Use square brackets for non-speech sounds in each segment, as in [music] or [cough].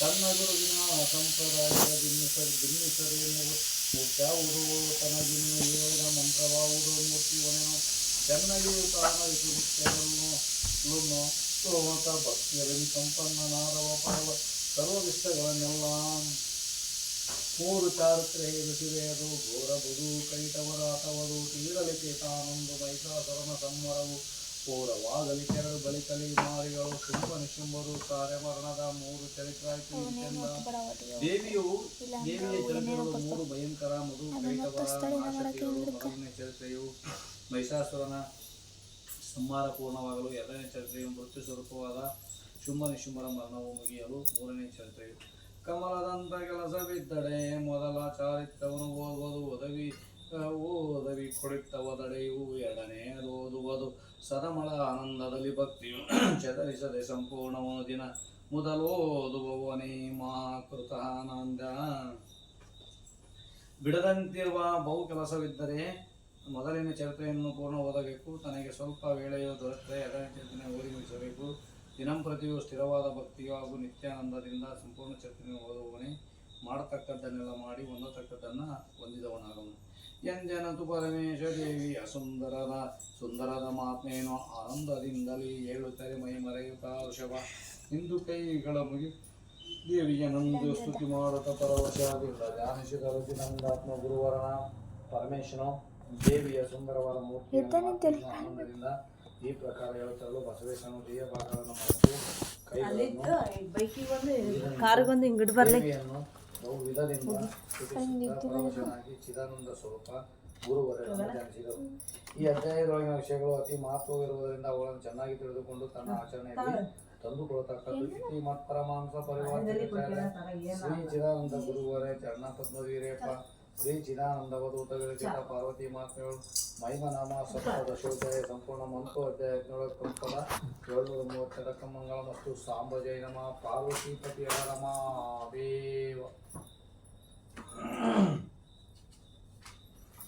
ತನ್ನ ಗುರುವಿನ ಸಂಪ್ರದಾಯದ ಭಿನ್ನಿಸರಿ ಭಿನ್ನಿಸರೇನು ಮುಟ್ಟಾವುದು ತನಗಿನ್ನು ಹೇಳಿದ ಮಂತ್ರವಾವುದು ಮೂರ್ತಿವನೆನು ಚೆನ್ನಾಗಿ ತಾನವಿತು ನಿತ್ಯವನ್ನು ಲುನ್ನು ಸೋಮತ ಭಕ್ತಿಯಲ್ಲಿ ಸಂಪನ್ನನಾದವ ಪರವ ಸರ್ವವಿಷ್ಟಗಳನ್ನೆಲ್ಲ ಮೂರು ಚಾರುತ್ರೆ ಎದುಸಿವೆಯದು ಘೋರ ಬುಧು ಕೈಟವರ ಅಥವಾ ತೀರಲಿಕೆ ತಾನೊಂದು ಮೈಸಾಸರನ ಸಂವರವು. ಪೂರವಾಗಲಿ ಕೆರಡು ಬಳಿಕಲಿ ಮಾರಿಗಳು ಶುಂಭ ನಿಶುಂಭರು ಕಾರ್ಯಮರಣದ ಮೂರು ಚರಿತ್ರಾಯ್ತು ದೇವಿಯು ದೇವಿಯ ಚರಿತ್ರೆಗಳು ಮೂರು ಭಯಂಕರ ಮಧು ಕೈಟವರ ಚರಿತ್ರೆಯು ಮೈಸಾಸುರನ ಸಂಹಾರ ಪೂರ್ಣವಾಗಲು ಎರಡನೇ ಚರಿತ್ರೆಯು ಮೃತ್ಯು ಸ್ವರೂಪವಾದ ಶುಂಭ ನಿಶುಂಭರ ಮರಣವು ಮುಗಿಯಲು ಮೂರನೇ ಚರಿತ್ರೆಯು. ಕಮಲದಂತ ಕೆಲಸವಿದ್ದಡೆ ಮೊದಲ ಚಾರಿತ್ರವನ್ನು ಓದುವುದು, ಒದವಿ ಓದವಿ ಕೊಡಿತ್ತವದಡೆಯು ಎರಡನೆಯದು ಓದುವುದು. ಸದಮಳ ಆನಂದದಲ್ಲಿ ಭಕ್ತಿಯು [clears throat] ಚದರಿಸದೆ ಸಂಪೂರ್ಣವನು ದಿನ ಮೊದಲು ಓದುವವನೇ ಮಾ ಕೃತಾನಂದ ಬಿಡದಂತಿರುವ ಬಹು ಕೆಲಸವಿದ್ದರೆ ಮೊದಲಿನ ಚರಿತ್ರೆಯನ್ನು ಪೂರ್ಣ ಓದಬೇಕು. ತನಗೆ ಸ್ವಲ್ಪ ವೇಳೆಯು ದೊರೆತರೆ ಎರಡನೇ ಚರಿತ್ರೆ ಓದಿ ಮುಗಿಸಬೇಕು ದಿನಂಪ್ರತಿಯು ಸ್ಥಿರವಾದ ಭಕ್ತಿಯು ಹಾಗೂ ನಿತ್ಯಾನಂದದಿಂದ ಸಂಪೂರ್ಣ ಚರಿತ್ರೆಯನ್ನು ಓದುವವನೇ ಮಾಡತಕ್ಕದ್ದನ್ನೆಲ್ಲ ಮಾಡಿ ಹೊಂದತಕ್ಕದ್ದನ್ನು ಹೊಂದಿದವನಾಗವನು ಎಂಜನತು ಪರಮೇಶ ದೇವಿ ಸುಂದರದ ಸುಂದರದ ಮಾತ್ಮೇನು ಆನಂದದಿಂದಲೇ ಹೇಳುತ್ತಾರೆ ಮೈ ಮರೆಯುತ್ತಾ ಋಷಭ. ಇಂದು ಕೈಗಳ ಮುಗಿ ದೇವಿಯ ನಂದು ಸ್ತುತಿ ಮಾಡುತ್ತ ಪರವಶಾದಿಂದ ಧ್ಯಾನಿಸಿದ ರುಚಿನಂದಾತ್ಮ ಗುರುವರನ ಪರಮೇಶನು ದೇವಿಯ ಸುಂದರವಾದ ಮೂರ್ತಿ ಆನಂದದಿಂದ ಈ ಪ್ರಕಾರ ಹೇಳುತ್ತಲೂ ಬಸವೇಶ್ವರ ದೇಹ ಭಾಗವನ್ನು ಮತ್ತು ಕಾರ್ಗೊಂದು ಹಿಂಗಡ್ ಬರ್ಲಿ. ದೇವಿಯನ್ನು ಬಹು ವಿಧದಿಂದ ಸ್ತುತಿಸುತ್ತಾ ಪರವಶನಾಗಿ ಚಿದಾನಂದ ಸ್ವರೂಪ ಗುರುವರನ್ನು ಧ್ಯಾನಿಸಿದರು. ಈ ಅಧ್ಯಾಯದೊಳಗಿನ ವಿಷಯಗಳು ಅತಿ ಮಹತ್ವವಿರುವುದರಿಂದ ಅವುಗಳನ್ನು ಚೆನ್ನಾಗಿ ತಿಳಿದುಕೊಂಡು ತನ್ನ ಆಚರಣೆಯಲ್ಲಿ ತಂದುಕೊಳ್ಳತಕ್ಕದ್ದು ಇತಿ ಮತ್ಪರಮಾಂಸ ಪರಿವರ್ತನೆ ಶ್ರೀ ಚಿದಾನಂದ ಗುರುವರೇ ಚರಣ ಪದ್ಮವೀರೇಪ ಶ್ರೀ ಚಿದಾನಂದ ಪಾರ್ವತಿ ವಿರಚಿತ ಪಾರ್ವತಿ ಸಪ್ತದ ಸಪ್ತದಶೋಧ್ಯಾಯ ಸಂಪೂರ್ಣ ಮಂತು ಅಧ್ಯಾಯ ಹದಿನೇಳು ಕಂಪದ ಏಳ್ನೂರ ಮೂವತ್ತೆರಡಕ್ಕ ಮಂಗಳ ಮತ್ತು ಸಾಂಬ ಜೈ ನಮ. ಪಾರ್ವತಿ ಪತಿ ದೇವ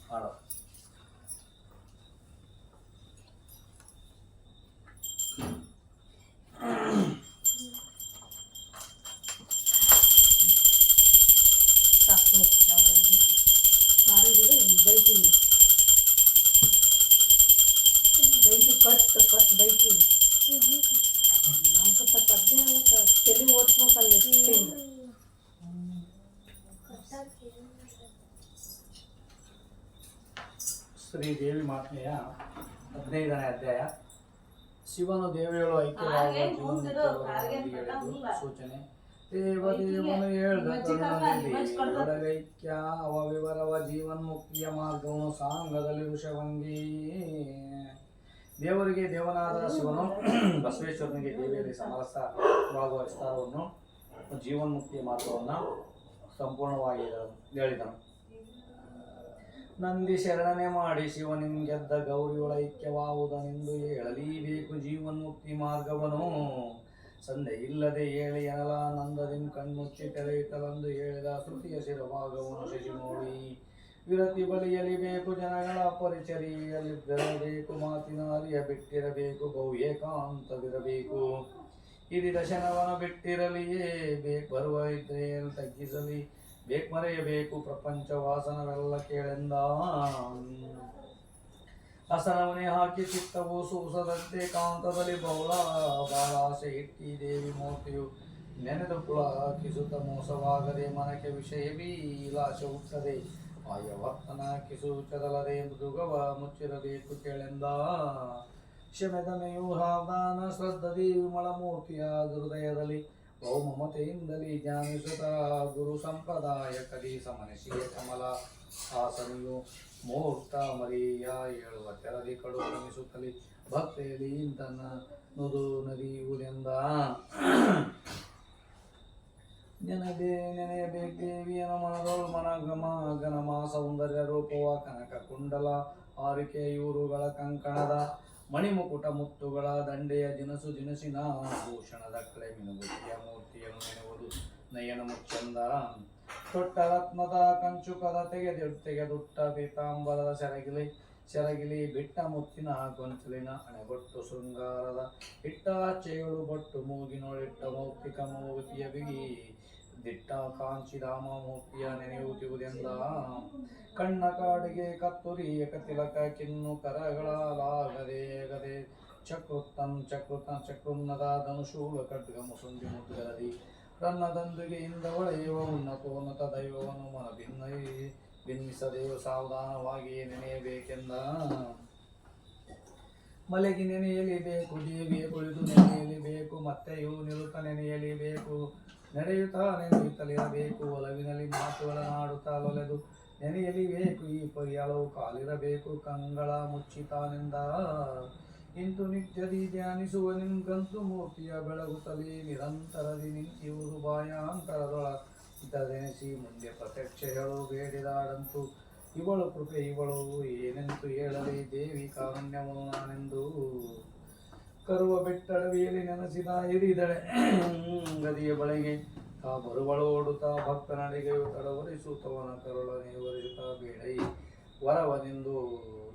ಹಾಡು. ಶ್ರೀ ದೇವಿ ಮಾತ್ಮೆಯ ಹದಿನೈದನೇ ಅಧ್ಯಾಯ. ಶಿವನು ದೇವಿಗಳು ಐಕ್ಯವಾಗುವ ಸೂಚನೆ ದೇವದೇವನು ಹೇಳಿದ ಕರುಣೈಕ್ಯ ಅವ ವಿವರವ ಜೀವನ್ಮುಕ್ತಿಯ ಮಾರ್ಗವನ್ನು ಸಾಂಗದಲ್ಲಿ ಋಷಭಂಗಿ. ದೇವರಿಗೆ ದೇವನಾದ ಶಿವನು ಬಸವೇಶ್ವರನಿಗೆ ದೇವಿಯಲ್ಲಿ ಸಮರಸವಾಗುವ ವಿಸ್ತಾರವನ್ನು ಜೀವನ್ಮುಕ್ತಿಯ ಮಾರ್ಗವನ್ನು ಸಂಪೂರ್ಣವಾಗಿ ಹೇಳಿದನು. ನಂದಿ ಶರಣನೆ ಮಾಡಿ ಶಿವನಿಂಗೆದ್ದ ಗೌರಿಯೊಳ ಐಕ್ಯವಾವುದನೆಂದು ಹೇಳಲೀಬೇಕು ಜೀವನ್ಮುಕ್ತಿ ಮಾರ್ಗವನು. ಸಂದೆ ಇಲ್ಲದೆ ಹೇಳಿ ಅನಲಾನಂದದಿಂ ಕಣ್ಮುಚ್ಚಿ ತೆರೆಯುತ್ತಲೆಂದು ಹೇಳಿದ ಶ್ರುತಿಯ ಶಿರಭಾಗವನ್ನು ಶಶಿ ನೋಡಿ. ವಿರತಿ ಬಲಿಯಲಿಬೇಕು ಜನಗಳ ಪರಿಚರಿಯಲಿದ್ದರಬೇಕು ಮಾತಿನ ಅರಿಯ ಬಿಟ್ಟಿರಬೇಕು ಬಹು ಏಕಾಂತವಿರಬೇಕು ದಶನವನ ಬಿಟ್ಟಿರಲಿಯೇ ಬೇಕು ಬರುವ ಇದ್ರೆ ತಗ್ಗಿಸಲಿ. ಬೇಕ್ ಮರೆಯಬೇಕು ಪ್ರಪಂಚ ವಾಸನವೆಲ್ಲ ಕೇಳೆಂದ ಹಸನವನೇ ಹಾಕಿ ಚಿತ್ತವು ಸೂಸದಂತೆ ಕಾಂತದಲ್ಲಿ ಬೌಲ ಬಾಳಾಸೆ ಇಟ್ಟಿ ದೇವಿ ಮೂರ್ತಿಯು ನೆನೆದು ಕುಳ ಕಿಸುತ ಮೋಸವಾಗದೆ ಮನಕ್ಕೆ ವಿಷಯ ವಿಲಾಸ ಹುಟ್ಟದೆ. ಆಯವರ್ತನ ಕಿಸು ಚದಲದೆ ಮೃದುಗವ ಮುಚ್ಚಿರಬೇಕು ಕೇಳೆಂದ. ಶಮೆದಮೆಯು ಹಾವದಾನ ಶ್ರದ್ಧದಿ ವಿಮಳ ಮೂರ್ತಿಯ ಹೃದಯದಲ್ಲಿ ಮಮತೆಯಿಂದಲೇ ಧ್ಯಾನಿಸುತ್ತ ಗುರು ಸಂಪ್ರದಾಯ ಕಲಿ ಮನಸ್ಸಿಗೆ ಕಮಲ. ಆಸನಿಯು ಮೂರ್ತ ಮರಿಯ ಹೇಳುವ ತೆರದಿ ಕಡು ಗಮನಿಸುತ್ತಲಿ ಭಕ್ತಿಯಲ್ಲಿ ಇಂತನ ನುದು ನದಿಯುವುದೆಂದ? ನೆನಬೇ ನೆನೆಯಬೇಕೇವಿಯ ಮನದೋಳು ಮನಗಮ ಗನಮ ಸೌಂದರ್ಯ ರೂಪವ ಕನಕ ಕುಂಡಲ ಆರಿಕೆ ಇವರುಗಳ ಕಂಕಣದ ಮಣಿಮುಕುಟ ಮುತ್ತುಗಳ ದಂಡೆಯ ದಿನಸು ದಿನಸಿನ ಭೂಷಣದ ಕಳೆ ಮಿನುಗುತಿಯ ಮೂರ್ತಿಯನ್ನು ನೆನೆಯುವುದು ನಯನ ಮುಚ್ಚಂದ. ತೊಟ್ಟ ರತ್ನದ ಕಂಚುಕದ ತೆಗೆದು ತೆಗೆದುಟ್ಟ ಪೀತಾಂಬರದ ಸೆರಗಿಲಿ ಸೆರಗಿಲಿ ಬಿಟ್ಟ ಮುತ್ತಿನ ಗೊಂಚಲಿನ ಅಣೆಗೊಟ್ಟು ಶೃಂಗಾರದ ಇಟ್ಟಾಚೆಯಳು ಬೊಟ್ಟು ಮೂಗಿನೊಳಿಟ್ಟ ಮೌಕ್ತಿಕ ಮೂಗುತಿಯ ಬಿಗಿ ದಿಟ್ಟ ಕಾಂಚಿಧಾಮ ಮೂರ್ತಿಯ ನೆನೆಯುತ್ತಿವುದೆಂದ ಕಣ್ಣ ಕಾಡಿಗೆ ಕತ್ತುರಿಯ ಕತಿಲಕ ಕಿನ್ನು ಕರಗಳಾಗದೆ ಗದೆ ಚಕ್ರುತ್ತಂ ಚಕ್ರುತ ಚಕ್ರುನ್ನದ ಧನುಶೂಲ ಖಡ್ಗ ಮುಸುಂದಿ ಮುದ್ಗರದಿ ರನ್ನದಂದುಗೆ ಇಂದ ಒಳೆಯುವ ಉನ್ನತೋನ್ನತ ದೈವವನ್ನು ಮನ ಭಿನ್ನೈ ಭಿನ್ನಿಸದೆಯು ಸಾವಧಾನವಾಗಿ ನೆನೆಯಬೇಕೆಂದ. ಮಲೆಗೆ ನೆನೆಯಲಿಬೇಕು ದೇವಿಯ ಕುಳಿತು ನೆನೆಯಲಿಬೇಕು ಮತ್ತೆಯೂ ನಿರುತ ನೆನೆಯಲಿಬೇಕು ನಡೆಯುತ್ತಾ ನೆನೆಯುತ್ತಲಿರಬೇಕು ಒಲವಿನಲ್ಲಿ ಮಾತುಗಳನ್ನಾಡುತ್ತಾ ಲೊಲೆದು ನೆನೆಯಲಿಬೇಕು ಈ ಪರಿಯಾಳವು ಕಾಲಿರಬೇಕು. ಕಂಗಳ ಮುಚ್ಚಿತಾನೆಂದ. ಇಂತು ನಿತ್ಯದಿ ಧ್ಯಾನಿಸುವ ನಿನ್ಗಂತು ಮೂರ್ತಿಯ ಬೆಳಗುತ್ತಲೇ ನಿರಂತರದಿ ನಿಂತಿರುವುದು ಬಾಯಾಂತರದೊಳ. ಇದೆನೆಸಿ ಮುಂದೆ ಪ್ರತ್ಯಕ್ಷ ಹೇಳು, ಬೇಡಿದಾಡಂತು. ಇವಳು ಕೃಪೆ ಇವಳು ಏನೆಂತು ಹೇಳಲಿ? ದೇವಿ ಕಾರುಣ್ಯವನ್ನು ನಾನೆಂದು. ಕರುವ ಬೆಟ್ಟಡವಿಯಲ್ಲಿ ನೆನೆಸಿದ ಹಿರಿದಳೆ ಗದಿಯ ಬಳಗೆ ತಾ ಬರುವಳು ಓಡುತ್ತಾ ಭಕ್ತನಡಿಗೆಯು ತಡವರಿಸುತ್ತವನ ಕರುಳನೆ ಒರೆಯುತ್ತಾ ಬೇಡೈ. ವರವನೆಂದು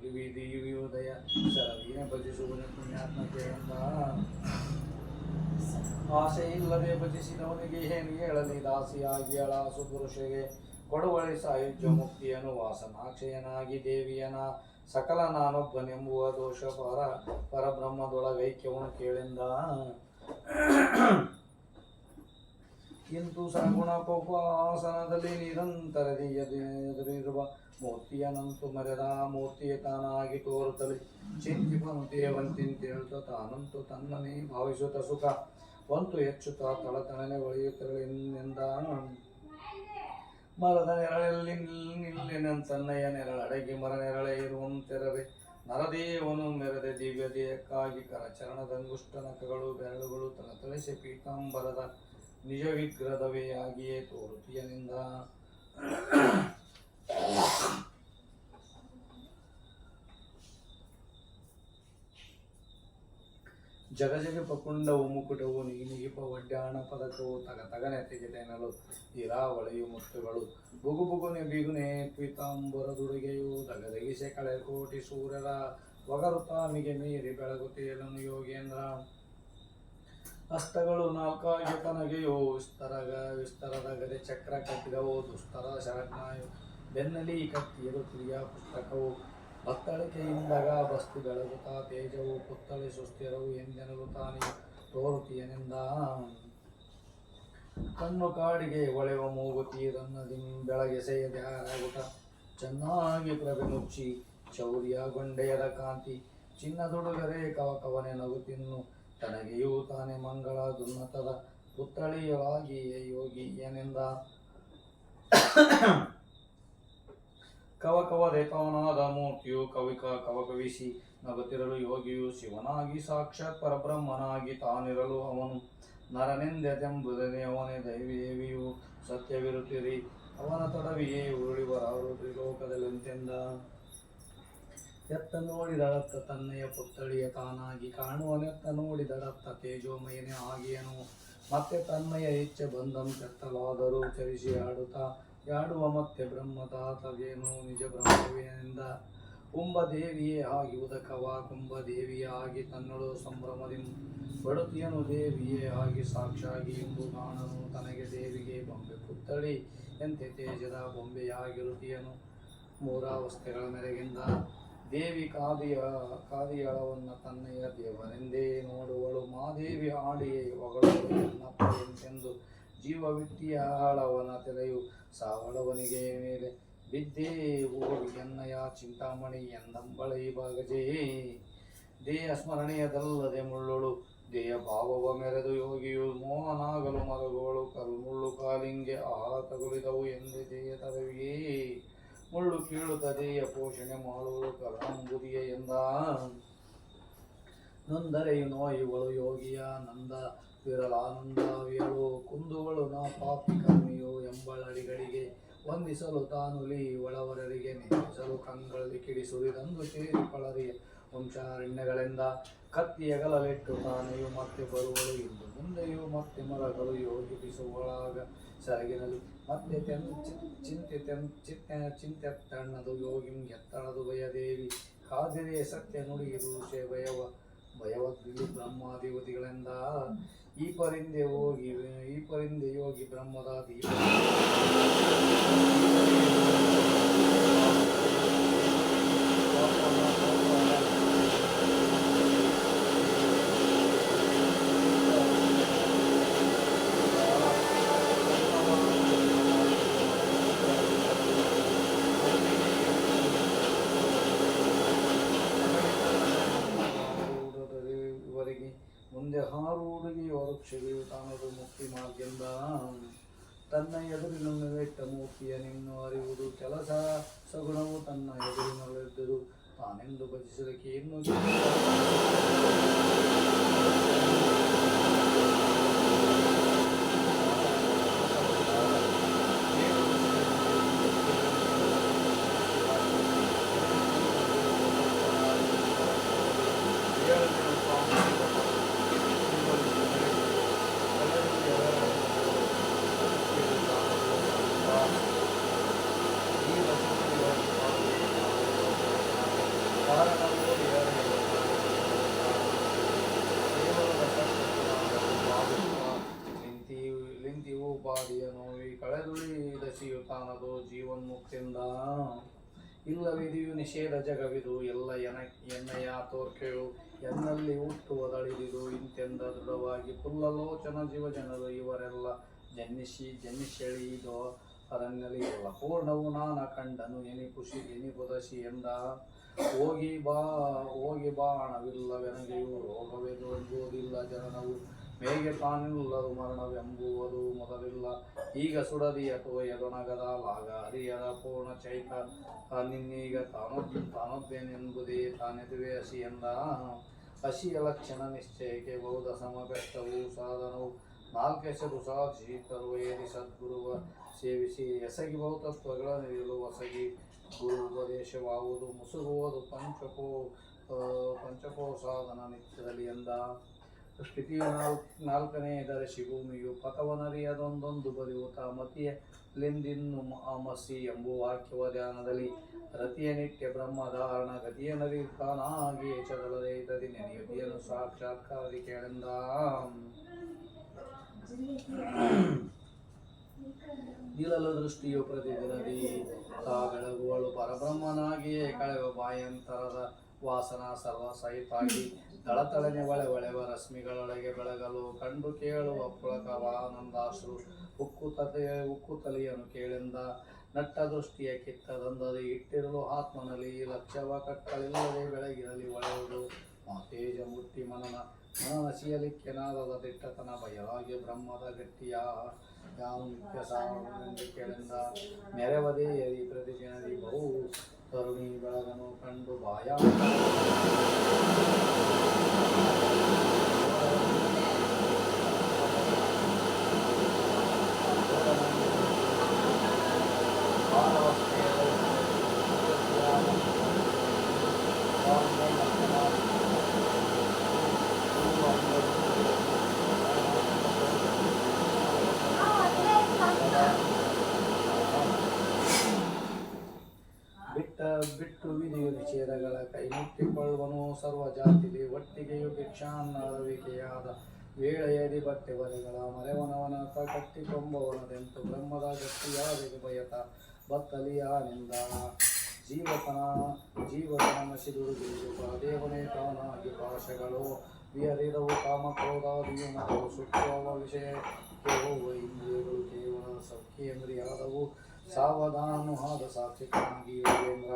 ಲಿವಿದಿಯುದಯ ಸರವೀನ ಭಜಿಸುವನೆ ಪುಣ್ಯಾತ್ಮಕೆ ಎಂದ. ಆಸೆ ಇಲ್ಲದೆ ಭಜಿಸಿದವನಿಗೆ ಏನು ಹೇಳಲಿ? ದಾಸಿಯಾಗಿ ಅಳಾಸು ಪುರುಷಗೆ ಕೊಡುವಳಿ ಸಾಯುಜ್ಯ ಮುಕ್ತಿಯನು ವಾಸನಾಕ್ಷಯನಾಗಿ ದೇವಿಯನ ಸಕಲ ನಾನೊಬ್ಬನೆಂಬುವ ದೋಷ ಪರ ಪರಬ್ರಹ್ಮದೊಳಗೈಕ್ಯವನು ಕೇಳಿಂದ ಇಂತು ಸಗುಣ ಆಸನದಲ್ಲಿ ನಿರಂತರದಿ ಎದು- ಎದುರಿರುವ ಮೂರ್ತಿಯನಂತು ಮರೆದ ಮೂರ್ತಿಯ ತಾನಾಗಿ ತೋರುತ್ತಲೇ ಚಿಂತಿಪನು ದೇವಂತಿಂತೇಳುತ್ತ ತಾನಂತು ತನ್ನನೇ ಭಾವಿಸುತ್ತ ಸುಖ. ಒಂತು ಹೆಚ್ಚುತ್ತಾ ತಳತಣನೆ ಒಳೆಯುತ್ತಿರಲೆಂದ ಮರದ ನೆರಳಲ್ಲಿ ನೆರಳ, ಅಡಗಿ ಮರ ನೆರಳೆ ಇರುವಂತೆರವೆ ನರದೇವನು ಮೆರೆದೆ ದಿವ್ಯ ದೇಹಕ್ಕಾಗಿ ಕರಚರಣದಂಗುಷ್ಟ ನಖಗಳು, ಬೆರಳುಗಳು ತಳತಳಿಸಿ ಪೀತಾಂಬರದ ನಿಜ ವಿಗ್ರಹವೇ ಆಗಿಯೇ ತೋರುತಿಯನಿಂದ ಜಗಜಗ ಪಕುಂಡವು ಮುಕುಟವು ನೀನಿಗಿಪ ಒಡ್ಡಾಣ ಪದಕವು ತಗ ತಗನೆ ತೆಗೆದೆನಲು ಒಳೆಯು ಮುತ್ತುಗಳು. ಬುಗು ಬುಗುನೆ ಬಿಗುನೆ ಪೀತಾಂಬರದುಡುಗೆಯು ದಗದಗಿಸೆ ಕಳೆ ಕೋಟಿ ಸೂರ್ಯರ ಒಗರುತಾಮಿಗೆ ಮೀರಿ ಬೆಳಗುತ್ತೇಳನು ಯೋಗೇಂದ್ರ. ಹಸ್ತಗಳು ನಾಲ್ಕಾಗಿ ತನಗೆಯೋ ವಿಸ್ತರಗ ವಿಸ್ತರದ ಗದೆ ಚಕ್ರ ಕಟ್ಟಿದವು ದುಸ್ತರ ಶರಜ್ಞಾಯು ಬೆನ್ನಲಿ ಕತ್ತಿಯರು ಕ್ರಿಯಾ ಪುಸ್ತಕವು ಬತ್ತಳಿಕೆಯಿಂದಗ ಬಸ್ತು ಬೆಳಗುತ್ತಾ ತೇಜವು ಪುತ್ತಳಿ ಸುಸ್ಥಿರವು ಎಂದೆನಲು ತಾನೇ ತೋರುತಿಯನೆಂದ ಕಣ್ಣು ಕಾಡಿಗೆ ಒಳೆವ ಮೂಗುತಿ ಬೆಳಗ್ಗೆ ಬೆಳಗೆಸೆಯದೆ ಹಾರಾಗುತ್ತ ಚೆನ್ನಾಗಿ ಪ್ರಭೆ ಮುಚ್ಚಿ ಶೌರ್ಯ ಗೊಂಡೆಯದ ಕಾಂತಿ ಚಿನ್ನದುಡುಗರೆ ಕವ ಕವನೆ ನಗು ತಿನ್ನು ತನಗೆಯೂ ತಾನೇ ಮಂಗಳ ದುನ್ನತದ ಪುತ್ತಳಿಯವಾಗಿ ಯೋಗಿ ಏನೆಂದ ಕವ ಕವ ರೇತವನಾದ ಮೂರ್ತಿಯು ಕವಿಕ ಕವ ಕವಿಸಿ ನಗುತ್ತಿರಲು ಯೋಗಿಯು ಶಿವನಾಗಿ ಸಾಕ್ಷಾತ್ ಪರಬ್ರಹ್ಮನಾಗಿ ತಾನಿರಲು ಅವನು ನರನೆಂದೆಂಬುದನೆ ಅವನೇ ದೈವಿ ದೇವಿಯು ಸತ್ಯವಿರುತ್ತಿರಿ. ಅವನ ತೊಡವಿಯೇ ಉರುಳಿ ಉರುಳಿವರಾರು ತ್ರಿಲೋಕದಲ್ಲಂತೆಂದ. ಎತ್ತ ನೋಡಿದಳತ್ತ ತನ್ನೆಯ ಪುತ್ತಳಿಯ ತಾನಾಗಿ ಕಾಣುವನೆತ್ತ ನೋಡಿದಳತ್ತ ತೇಜೋಮಯನೇ ಆಗಿಯನು. ಮತ್ತೆ ತನ್ಮಯ ಇಚ್ಛೆ ಬಂದಂತೆತ್ತಲಾದರೂ ಚರಿಸಿ ಆಡುತ್ತಾ ಯಾಡುವ ಮತ್ತೆ ಬ್ರಹ್ಮತಾತವೇನು ನಿಜ ಬ್ರಹ್ಮವೇನೆಂದ? ಕುಂಭದೇವಿಯೇ ಆಗಿ ಉದಕವ ಕುಂಭದೇವಿಯೇ ಆಗಿ ತನ್ನಳು ಸಂಭ್ರಮದಿಂದ ಬಡುತಿಯನು ದೇವಿಯೇ ಆಗಿ ಸಾಕ್ಷಾಗಿ ಎಂದು ಕಾಣನು. ತನಗೆ ದೇವಿಗೆ ಬೊಂಬೆ ಪುತ್ತಳಿ ಎಂತೆ ತೇಜದ ಬೊಂಬೆಯಾಗಿರುತಿಯನು ಮೂರಾವಸ್ಥೆಗಳ ಮೆರೆಗಿಂದ ದೇವಿ ಕಾದಿಯ, ಕಾದಿಯಳವನ್ನು ತನ್ನಯ ದೇವನೆಂದೇ ನೋಡುವಳು. ಮಾದೇವಿ ಆಡಿಯೇ ಒಗಳು ಎಂದು ಜೀವವಿಟ್ಟಿಯ ಆಳವನ ತೆರೆಯು ಸಾವಳವನಿಗೆ ಮೇಲೆ. ಬಿದ್ದೇ ಓಡಿ ಎನ್ನಯ ಚಿಂತಾಮಣಿ ಎಂದಂಬಳೈ ಬಾಗಜೇ ದೇಹ ಸ್ಮರಣೆಯದಲ್ಲದೆ ಮುಳ್ಳುಳು, ದೇಹ ಭಾವವ ಮೆರೆದು ಯೋಗಿಯು ಮೋಹನಾಗಲು ಮರಗಳು ಕಲ್ಮುಳ್ಳು ಮುಳ್ಳು ಕಾಲಿಂಗೆ ಆಹಾರ ತಗುಲಿದವು ಎಂದೇ ದೇಹ ತರವಿಯೇ. ಮುಳ್ಳು ಕೀಳುತ್ತದೆಯ ಪೋಷಣೆ ಮಾಡುವಳು ಕರುಣಂಬುದಿಯ ಎಂದ. ನೊಂದರೆಯು ನೋಯುವಳು ಯೋಗಿಯ ನಂದ. ವಿರಲಾನಂದವಿಯಳು ಕುಂದುಗಳು ನಾ ಪಾಪಿ ಕರ್ಮಿಯು ಎಂಬಳಡಿಗಳಿಗೆ ವಂದಿಸಲು ತಾನುಲಿ ಒಳವರರಿಗೆ ನಿಂದಿಸಲು ಕಂಗಳಲ್ಲಿ ಕಿಡಿಸುವುದಂದು ಸೇರಿ ವಂಶಾರಣ್ಯಗಳಿಂದ ಕತ್ತಿಯಗಲಲಿಟ್ಟು ತಾನೆಯು ಮತ್ತೆ ಬರುವಳು ಇಂದು ಮುಂದೆಯೂ ಮತ್ತೆ ಮರಗಳು ಯೋಗಿಸುವಳಾಗ ಸರಗಿನಲ್ಲಿ ಮತ್ತೆ ತೆನ್ ಚಿಂತೆ ತೆನ್ ಚಿತ್ತ ಚಿಂತೆ ತಣ್ಣದು, ಯೋಗಿಂ ಎತ್ತಣದು ಭಯದೇವಿ. ಕಾದಿರೆ ಸತ್ಯ ನುಡಿಯಿರು ಶೇ ಭಯವ ಭಯವದ್ವಿಲಿ ಬ್ರಹ್ಮಾಧಿಪತಿಗಳಿಂದ ಈ ಪರಿಂದೆ ಹೋಗಿ ಈ ಪರಿಂದೆ ಯೋಗಿ ಬ್ರಹ್ಮದಾದಿ ಮುಂದೆ ಹಾರುವುಡಿಗೆ ವರುಕ್ಷಗಳು ತಾನದು ಮುಕ್ತಿ ಮಾರ್ಗೆಂದ ತನ್ನ ಎದುರಿನಲ್ಲಿಟ್ಟ ಮೂರ್ತಿಯ ನಿನ್ನ ಅರಿಯುವುದು ಕೆಲಸ. ಸಗುಣವು ತನ್ನ ಎದುರಿನಲ್ಲಿದ್ದರು ತಾನೆಂದು ಭಜಿಸಲಿಕ್ಕೆ ಇನ್ನು ದಶಿಯು ತಾನದು ಜೀವನ್ಮುಕ್ತಿಂದ ಇಲ್ಲವಿದೆಯು ನಿಷೇಧ ಜಗವಿದು, ಎಲ್ಲ ಎನ ಎನ್ನಯ ತೋರ್ಕೆಯು ಎನ್ನಲ್ಲಿ ಹುಟ್ಟುವುದಳಿದಿದು ಇಂತೆಂದ ದೃಢವಾಗಿ ಪುಲ್ಲಲೋಚನ ಜೀವ ಜನರು ಇವರೆಲ್ಲ ಜನ್ನಿಸಿ ಜನ್ನಿಸೆಳಿದೋ ಅದನ್ನಲ್ಲಿ ಎಲ್ಲ. ಪೂರ್ಣವು ನಾನ ಕಂಡನು, ಎನಿ ಖುಷಿ, ಎನಿ ಬುದಶಿ ಎಂದ. ಹೋಗಿ ಬಾ ಹೋಗಿ ಬಾ, ಹಣವಿಲ್ಲವೆನಗೆಯು ರೋಗವೆದು ಎಂಬುವುದಿಲ್ಲ ಮೇಗೆ ತಾನಿಲ್ಲದು ಮರಣವೆಂಬುವುದು ಮೊದಲಿಲ್ಲ. ಈಗ ಸುಡದಿ ಅಥವಾ ಎದೊಣಗದ ಲಾಗ ಹರಿಯದ ಪೂರ್ಣ ಚೈತ ನಿನ್ನೀಗ ತಾನೊ ತಾನೊದ್ದೇನೆಂಬುದೇ ತಾನೆದುವೆ ಹಸಿ ಎಂದ. ಹಸಿಯ ಲಕ್ಷಣ ನಿಶ್ಚಯಕ್ಕೆ ಬೌದ್ಧ ಸಮಕಷ್ಟವು ಸಾಧನವು. ನಾಲ್ಕೆಸರು ತರುವ ಏರಿ ಸದ್ಗುರುವ ಸೇವಿಸಿ ಎಸಗಿ ಬಹುತತ್ವಗಳ ನೀಡಲು ಹೊಸಗಿ ಗುರು ಉಪದೇಶವಾಗುವುದು ಮುಸುಗುವುದು ಪಂಚಕೋ ಪಂಚಕೋ ಸಾಧನ ನಿತ್ಯದಲ್ಲಿ ಎಂದ. ಸ್ಥಿತಿಯ ನಾಲ್ಕು ನಾಲ್ಕನೇ ದರ್ಶಿ ಭೂಮಿಯು ಪಥವನರಿಯದೊಂದೊಂದು ಬರೆಯುತ್ತ ಮತಿಯ ಲಿಂದಿನ್ನು ಅಮಸಿ ಎಂಬುವ ವಾಕ್ಯವ ಧ್ಯಾನದಲ್ಲಿ. ರತಿಯ ನಿತ್ಯ ಬ್ರಹ್ಮಧಾರಣ, ಗತಿಯ ನರಿ ತಾನಾಗಿ ಚದಲದೆ ಇತದಿ ನೆನೆಯುದಿಯನ್ನು ಸಾಕ್ಷಾತ್ಕಾರದಿ ಕೇಳೆಂದ. ನಿಲಲು ದೃಷ್ಟಿಯು ಪ್ರತಿದಿನದಿ ತಾ ಬೆಳಗುವಳು ಪರಬ್ರಹ್ಮನಾಗಿಯೇ ಕಳೆವ ಬಾಯಂತರದ ವಾಸನ ಸರ್ವ ಸಹಿತಾಗಿ ತಳತಳನೆ ಒಳೆ ಒಳೆವ ರಶ್ಮಿಗಳೊಳಗೆ ಬೆಳಗಲು ಕಂಡು ಕೇಳುವ ಪುಳಕವ ಆನಂದಾಶ್ರು ಉಕ್ಕು ತಲೆಯನ್ನು ಕೇಳೆಂದ ನಟ್ಟ ದೃಷ್ಟಿಯ ಕಿತ್ತದಂದರೆ ಇಟ್ಟಿರಲು ಆತ್ಮನಲ್ಲಿ ಲಕ್ಷವ ಕಟ್ಟಲಿಲ್ಲದೆ ಬೆಳಗಿರಲಿ ಒಳೆಯುವುದು. ತೇಜ ಮುಟ್ಟಿ ಮನನ ಮನನಸಿಯಲಿಕ್ಕೆ ನಾದದ ದಿಟ್ಟತನ ಬಯಲಾಗಿ ಬ್ರಹ್ಮದ ಗಟ್ಟಿಯ ಯಾನು ನಿತ್ಯ ಸಾರವೆಂದು ಕೇಳಿಂದ, ನೆರವದೇ ಪ್ರತಿ ಪ್ರತಿದಿನದಿ ಬಹು तरुणीवागमो खण्डुवाया ಬಿಟ್ಟು ವಿಧಿಯು ನಿಷೇಧಗಳ ಕೈ ಮುಟ್ಟಿಕೊಳ್ಳುವನು ಸರ್ವ ಜಾತಿಲಿ ಒಟ್ಟಿಗೆಯು ಭಿಕ್ಷಾನ್ನರವಿಕೆಯಾದ ವೇಳೆಯದಿ ಬಟ್ಟೆ ಬರೆಗಳ ಮರೆವನವನ ಕಟ್ಟಿಕೊಂಬವನದೆಂತು ಬ್ರಹ್ಮದ ಗಟ್ಟಿಯಾದಿಗೆ ಬಯತ ಬತ್ತಲಿಯಾನಿಂದ ಜೀವತನ ಜೀವತನ ಮಸಿದುರುಗಿರುವ ದೇವನೇ ತಾನಾಗಿ ಪಾಶಗಳು. ವಿಯರಿದವು ಕಾಮಕ್ರೋಧಾದಿಯು ಮರವು ಸುತ್ತುವ ವಿಷಯಕ್ಕೆ ಹೋಗುವ ಇಂದ್ರಿಯಗಳು ಕೇವಲ ಸೌಖ್ಯೇಂದ್ರಿಯಾದವು. ಸಾವಧಾನುಹಾದ ಸಾತ್ವಿಕನಾಗಿ ಯೋಗೇಂದ್ರ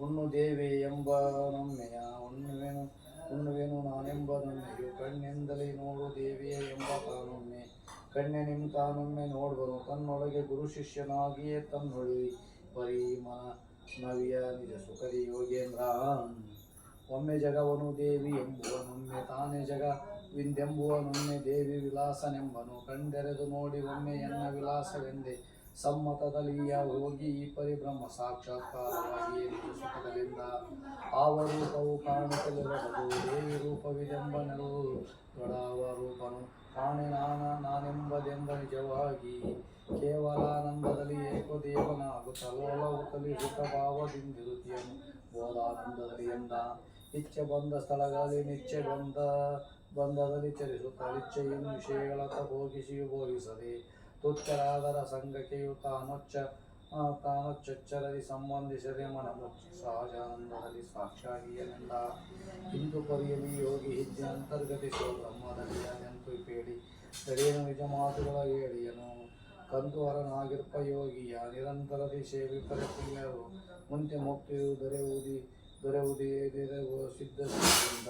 ಉಣ್ಣು ದೇವೆ ಎಂಬ ನಮ್ಮೆಯ ಹುಣ್ಣುವೆನು ಹುಣ್ಣುವೆನು ನಾನೆಂಬ ನಮ್ಮೆಯು ಕಣ್ಣೆಂದಲೇ ನೋಡು ದೇವಿಯೇ ಎಂಬ ತಾನೊಮ್ಮೆ. ಕಣ್ಣೆ ನಿಮ್ಮ ತಾನೊಮ್ಮೆ ನೋಡುವನು, ತನ್ನೊಳಗೆ ಗುರು ಶಿಷ್ಯನಾಗಿಯೇ ತನ್ನೊಳಿ ಪರಿಮ ಮನ ನವಿಯ ನಿಜ ಸುಖದಿ ಯೋಗೇಂದ್ರ. ಒಮ್ಮೆ ಜಗವನು ದೇವಿ ಎಂಬುವನೊಮ್ಮೆ ತಾನೇ ಜಗ, ವಿಂದೆಂಬುವನೊಮ್ಮೆ ದೇವಿ ವಿಲಾಸನೆಂಬನು. ಕಂಡೆರೆದು ನೋಡಿ ಒಮ್ಮೆ ಎನ್ನ ವಿಲಾಸವೆಂದೆ ಸಮ್ಮತದಲ್ಲಿಯ ಹೋಗಿ ಈ ಪರಿಬ್ರಹ್ಮ ಸಾಕ್ಷಾತ್ಕಾರವಾಗಿ ಸುಖಗಳಿಂದ ಸುಖದಲ್ಲಿಂದ ಆವ ರೂಪವು ಕಾಣುತ್ತಲಿರಬಹುದು ದೇವಿ ರೂಪವಿದೆಂಬನೆಲ್ಲ ದೊಡಾವ ರೂಪನು ಕಾಣೆ ನಾನ ನಾನೆಂಬದೆಂಬ ನಿಜವಾಗಿ ಕೇವಲಾನಂದದಲ್ಲಿ ಆನಂದದಲ್ಲಿ ದೇವನಾಗುತ್ತ ಲೋಲವು ತಲಿ ಹುತ ಭಾವದಿಂದಿರುತಿಯನು ಬೋಧಾನಂದದಲ್ಲಿ ಎಂದ. ಇಚ್ಛೆ ಬಂದ ಸ್ಥಳಗಳಲ್ಲಿ ನಿಚ್ಚೆ ಬಂದ ಬಂಧದಲ್ಲಿ ಚಲಿಸುತ್ತ ಇಚ್ಛೆಯನ್ನು ವಿಷಯಗಳತ್ತ ಭೋಗಿಸಿ ಭೋಗಿಸದೆ ತುಚ್ಚರಾದರ ಸಂಘಕ್ಕೆಯು ತಾನೊಚ್ಚ ತಾನೊಚ್ಚೆಚ್ಚರದಿ ಸಂಬಂಧಿಸದೆ ಮನಮುಚ್ಚಿ ಸಹಜಾನಂದದಲ್ಲಿ ಸಾಕ್ಷಾಗಿಯನೆಂದ ಹಿಂದು ಪರಿಯಲಿ ಯೋಗಿ ಹಿಜ್ಜೆ ಅಂತರ್ಗತಿಸುವ ಬ್ರಹ್ಮದಲ್ಲಿ ಅನೆಂತು ಪೇಡಿ ಸರಿಯನು ನಿಜ ಮಾತುಗಳ ಹೇಳಿಯನು. ಕಂದುವರನಾಗಿರ್ಪ ಯೋಗಿಯ ನಿರಂತರದಿ ಸೇವಿಪರ ಮುಂದೆ ಮುಕ್ತಿಯು ದೊರೆಯುವುದಿ ದೊರೆಯುವುದೇ ಸಿದ್ಧ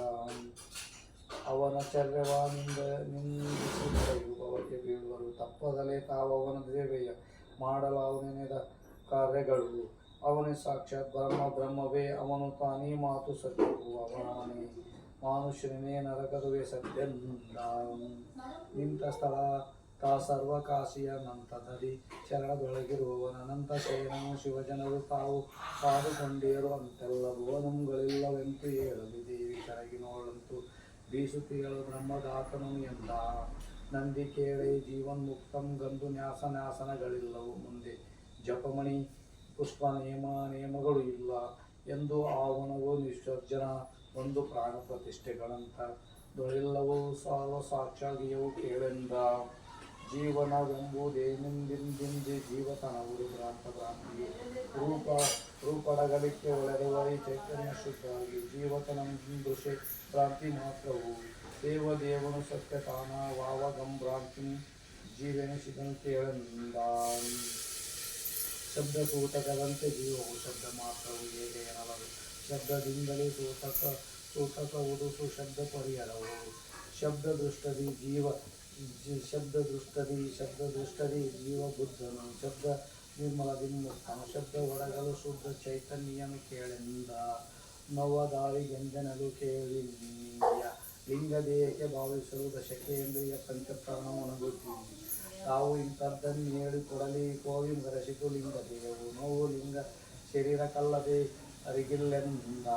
ಅವನ ಚರ್ಯವಾನಿಂದ ನಿಂದಿಸಿ ನಡೆಯು ಅವಕ್ಕೆ ಬೀಳುವರು ತಪ್ಪದಲೇ ತಾವು ಅವನ ದೇವೆಯ ಮಾಡಲು ಅವನೆನೆದ ಕಾರ್ಯಗಳು. ಅವನೇ ಸಾಕ್ಷಾತ್ ಬ್ರಹ್ಮ, ಬ್ರಹ್ಮವೇ, ಅವನು ತಾನೇ ಮಾತು ಸತ್ಯವು ಅವನೇ ಮಾನುಷ್ಯನೇ, ನರಕದುವೆ ಸತ್ಯ ನಿಂತ ಸ್ಥಳ ತಾ ಸರ್ವಕಾಶಿಯ ನಂತದಲ್ಲಿ ಶರಣದೊಳಗಿರುವವನ ಅನಂತ ಶಯನನು ಶಿವಜನರು ತಾವು ಕಾದುಕೊಂಡಿಯರು ಅಂತೆಲ್ಲ ಭುವನಂಗಳಿಲ್ಲವೆಂತೂ ಹೇಳಲಿ ದೇವಿ ಕರಗಿನೋಳಂತೂ ಬೀಸುತ್ತಿಗಳು ಬ್ರಹ್ಮದಾತನು ಎಂದ. ನಂದಿ ಕೇಳಿ ಜೀವನ್ಮುಕ್ತಂ ಗಂದು ನ್ಯಾಸ ನ್ಯಾಸನಗಳಿಲ್ಲವು ಮುಂದೆ. ಜಪಮಣಿ, ಪುಷ್ಪ ನಿಯಮ ನಿಯಮಗಳು ಇಲ್ಲ. ಎಂದು ಆವನವು ನಿಶ್ಚರ್ಜನ ಒಂದು ಪ್ರಾಣ ಪ್ರತಿಷ್ಠೆಗಳಂತ. ದೊರೆಲ್ಲವೂ ಸಾಲ ಸಾಕ್ಷಾಗಿಯವು ಕೇಳೆಂದ. ಜೀವನವೆಂಬುದೇನೆಂದಿಂದಿಂದಿ ಜೀವತನವು ಭ್ರಾಂತ ಭ್ರಾಂತಿ ರೂಪ ರೂಪಡಗಳಿಕೆ ಒಳಗೆ ಚೈತನ್ಯ ಶುದ್ಧವಾಗಿ ಜೀವತನ ದೃಶ್ಯ ಭ್ರಾಂತಿ ಮಾತ್ರವು. ದೇವದೇವನು ಸತ್ಯ ತಾನ ವಾವಗಂ ಭ್ರಾಂತಿ ಜೀವೆನಿಸಿದನು ಕೇಳೆಂದ ಶಬ್ದ ಸೂತಕದಂತೆ ಜೀವವು ಶಬ್ದ ಮಾತ್ರವು ಹೇಗೆ ಎನ್ನಲದು ಶಬ್ದದಿಂದಲೇ ಸೂತಕ, ಸೂತಕವುದು ಉಡುಸು ಪರಿಹರವು. ಶಬ್ದ ದೃಷ್ಟದಿ ಜೀವ, ಜಿ- ಶಬ್ದ ದೃಷ್ಟದಿ ಶಬ್ದ ಜೀವ ಬುದ್ಧನು. ಶಬ್ದ ನಿರ್ಮಲ ವಿಮುಕ್ತನು ಶಬ್ದ ಒಡಗಲು ಶುದ್ಧ ಚೈತನ್ಯನು ಕೇಳೆಂದ ನವದಾಳಿ ಗಂಜನಲು ಕೇಳಿ ಲಿಂಗ ದೇಹಕ್ಕೆ ಭಾವಿಸಲು ದಶಕೇಂದ್ರಿಯ ಪಂಚಪ್ರಾಣ ಒಣಗುತ್ತೀವಿ ತಾವು ಇಂಥದ್ದನ್ನು ಹೇಳಿಕೊಡಲಿ ಕೋವಿ ಲಿಂಗ ದೇಹವು ನೋವು ಲಿಂಗ ಶರೀರ ಕಲ್ಲದೆ ಅರಿಗಿಲ್ಲೆಂದ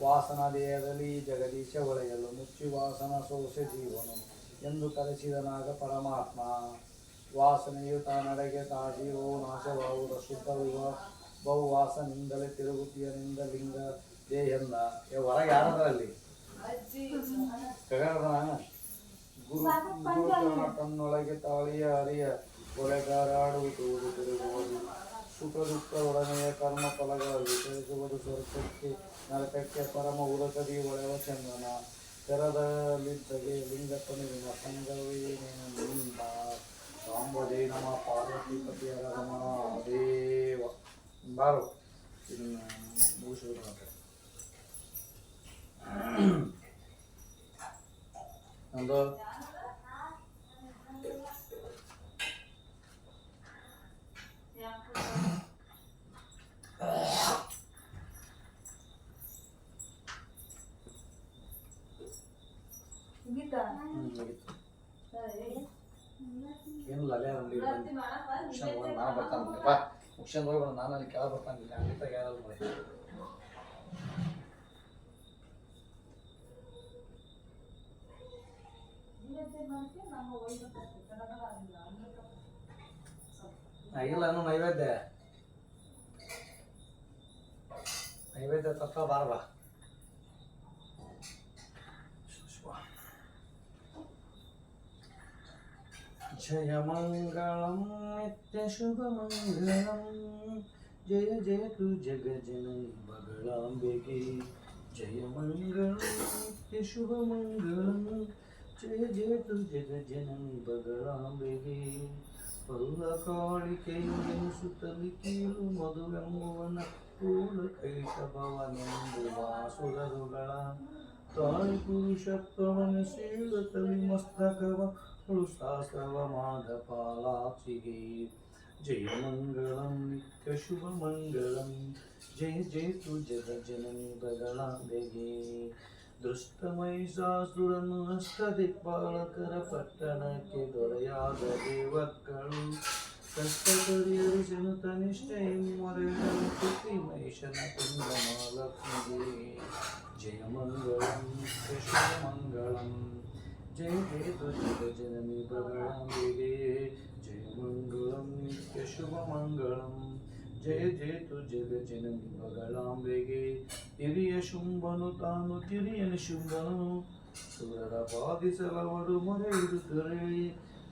ವಾಸನ ದೇಹದಲ್ಲಿ ಜಗದೀಶ ಒಳೆಯಲು ಮುಚ್ಚಿ ವಾಸನ ಸೋಸೆ ಜೀವನು ಎಂದು ಕರೆಸಿದನಾಗ ಪರಮಾತ್ಮ. ವಾಸನೆಯು ತಾನಡೆಗೆ ತಾಜೀವವು ನಾಶವಾಗುವ ಶುದ್ಧವಿವ ಬಹು ವಾಸನಿಂದಲೇ ತಿರುಗುತ್ತಿಯನಿಂದ ಲಿಂಗ ದೇಹಂದ. ಹೊರಗೆ ಯಾರದ್ರಲ್ಲಿ? ತನ್ನೊಳಗೆ ತಾಳಿಯ ಹರಿಯ ಒಳಗಾರಾಡುವುದು ತಿರುಗುವುದು ಸುಖ ದುಃಖ ಒಡನೆಯ ಕರ್ಮ ಫಲಗಳಲ್ಲಿ ತಿಳಿಸುವುದು ಸ್ವರ್ಗಕ್ಕೆ ನರಕಕ್ಕೆ ಪರಮ ಉರಕದಿ ಒಳೆವ ಚಂದನ. ತೆರದಲ್ಲಿದ್ದಗೆ ಲಿಂಗಪ್ಪನಿಗಿನ ಸಂಗವೇನಿಂದ ಸಾಂಬದೇ ನಮ ಪಾರ್ವತಿ ಪತಿಯರ ನಮ ದೇವ ಬಾರು ಇದನ್ನು ಮುಗಿಸಿದ್ರು ಮಾತ್ರ ಒಂದು ಗೀತಾ ಹ್ಮ್, ಮುಗೀತು. ಏನಿಲ್ಲ ಅಲ್ಲೇ ಅಂಗಡಿ ಮುಗಿಸ್ಕೊಂಡು ಹೋಗೋಣ ನಾನು ಬರ್ತಾನೆ ಬಾ ಮುಗಿಸ್ಕೊಂಡು ಹೋಗೋಣ ನಾನು ಅಲ್ಲಿ ಕೆಳಗೆ ಬರ್ತಾನೆ ಇಲ್ಲಿ ಅಂಗಡಿ ತಗ ಯಾರು ಮಾಡಿ ಆಗಿಲ್ಲ ಇನ್ನು ನೈವೇದ್ಯ ನೈವೇದ್ಯ ತತ್ವ ಬಾರ ಬಾ ಜಯ ಮಂಗಳಂ ನಿತ್ಯ ಶುಭ ಮಂಗಳಂ ಜಯ ಜಯತು ಜಗ ಜನನಿ ಬಗಳಾಂಬೆಗೆ ಜಯ ಮಂಗಳಂ ನಿತ್ಯ ಶುಭ ಮಂಗಳಂ ಜಯ ಜಯತು ಜಗ ಜನನಿ ಬಗಳಾಂಬೆಗೆ ಪಲ್ಲ ಕಾಳಿಕೆಯೆನಿಸುತ್ತಲಿ ಕೀಳು ಮಧುವೆಂಬುವನ ಪೂರ್ಣ ಕೈಟಭವನೆಂದು ವಾಸುರರುಗಳ ತಾಯಿ ಪುರುಷತ್ವವನಿಸೀಳುತ್ತಲಿ ಮಸ್ತಕವ ಶಾಸ್ತ್ರವ ಮಾಧಪಾಲಾಕ್ಷಿಗೆ ಜಯ ಮಂಗಳಂ ನಿತ್ಯ ಶುಭ ಮಂಗಳಂ ಜಯ ಜಯತು ಜಗ ಜನನಿ ಬಗಳಾಂಬೆಗೆ ದುಷ್ಟಮೈಸಾಸುರನು ಅಷ್ಟ ದಿಕ್ಪಾಲಕರ ಪಟ್ಟಣಕ್ಕೆ ದೊರೆಯಾದ ದೇವಕ್ಕಳು ಕಷ್ಟ ಪರಿಹರಿಸನು ತನಿಷ್ಠೆ ಮೊರೆಯನು ಪುತ್ರಿ ಮಹಿಷನ ಕುಂದಮಾಲಕ್ಷ್ಮಿಗೆ ಜಯ ಮಂಗಳಂ ನಿತ್ಯ ಶುಭ ಮಂಗಳಂ ಜಯ ಜಯತು ಜಗ ಜನನಿ ಬಗಳಾಂಬೆಗೆ ಜಯ ಮಂಗಳಂ ನಿತ್ಯ ಶುಭ ಮಂಗಳಂ ಜಯ ಜೇತು ಜಗ ಜನನಿ ಬಗಳಾಂಬೆಗೆ ಹಿರಿಯ ಶುಂಭನು ತಾನು ಕಿರಿಯನ ಶುಂಭನು ಸುರರ ಬಾಧಿಸಲವರು ಮೊರೆ ಇಡುತ್ತರೆ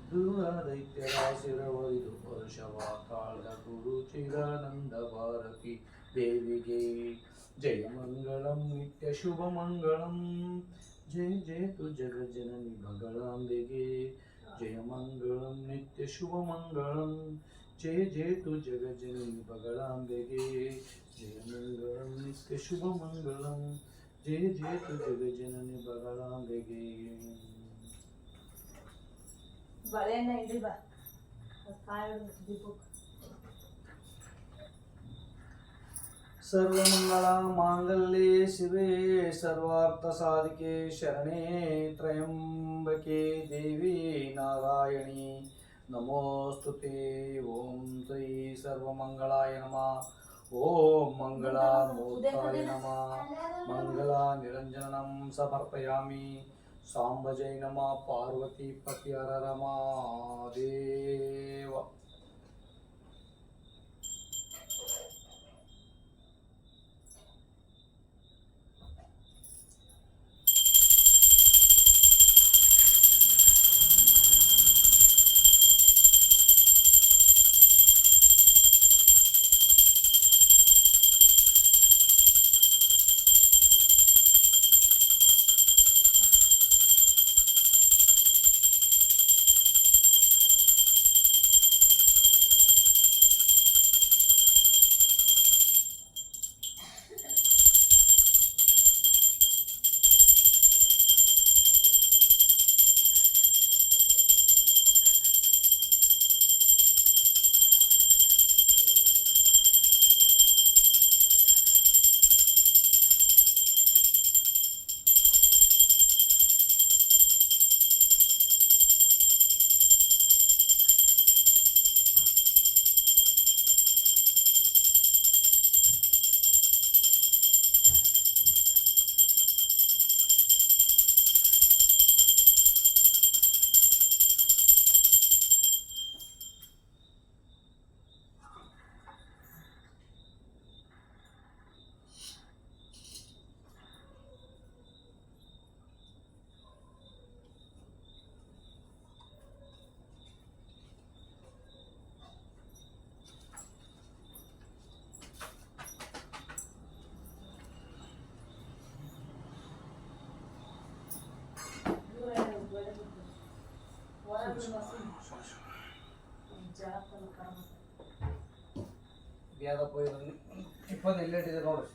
ದೂರ ದೈತ್ಯರ ಶಿರವೈದು ಪರುಷವ ತಾಳ್ದ ಗುರು ಚಿರಾನಂದ ಭಾರತಿ ದೇವಿಗೆ ಜಯ ಮಂಗಳಂ ನಿತ್ಯ ಶುಭ ಮಂಗಳಂ ಜಯ ಜಯತು ಜಗ ಜನನಿ ಬಗಳಾಂಬೆಗೆ ಜಯ ಮಂಗಳಂ ನಿತ್ಯ ಶುಭ ಮಂಗಳಂ ಜಯ ಜಯತು ಜಗ ಜನನಿ ಬಗಳಾಂಬೆಗೆ ಜಯ ಮಂಗಳಂ ನಿತ್ಯ ಶುಭ ಮಂಗಳಂ ಜಯ ಜಯತು ಜಗ ಜನನಿ ಬಗಳಾಂಬೆಗೆ ಬಳೆಯನ್ನ ಇಡಿ ಬಾ ಕಾಯಿ ದೀಪಕ್ ಸರ್ವಮಂಗಳ ಮಾಂಗಲ್ಯೆ ಶಿವೆ ಸರ್ವಾರ್ಥ நமோஸ்து தே ஓம் ஸ்ரீ சர்வமங்களாய நமா ஓம் மங்களா மூத்தாய நமா மங்களா நிரஞ்சனம் சமர்ப்பயாமி சாம்பஜை நமா பார்வதி பத்யரரமா தேவா ಯಾವ್ದಪ್ಪ ಇದರಲ್ಲಿ? ಇಪ್ಪತ್ತು ಇದೆ ನೋಡ್ರಿ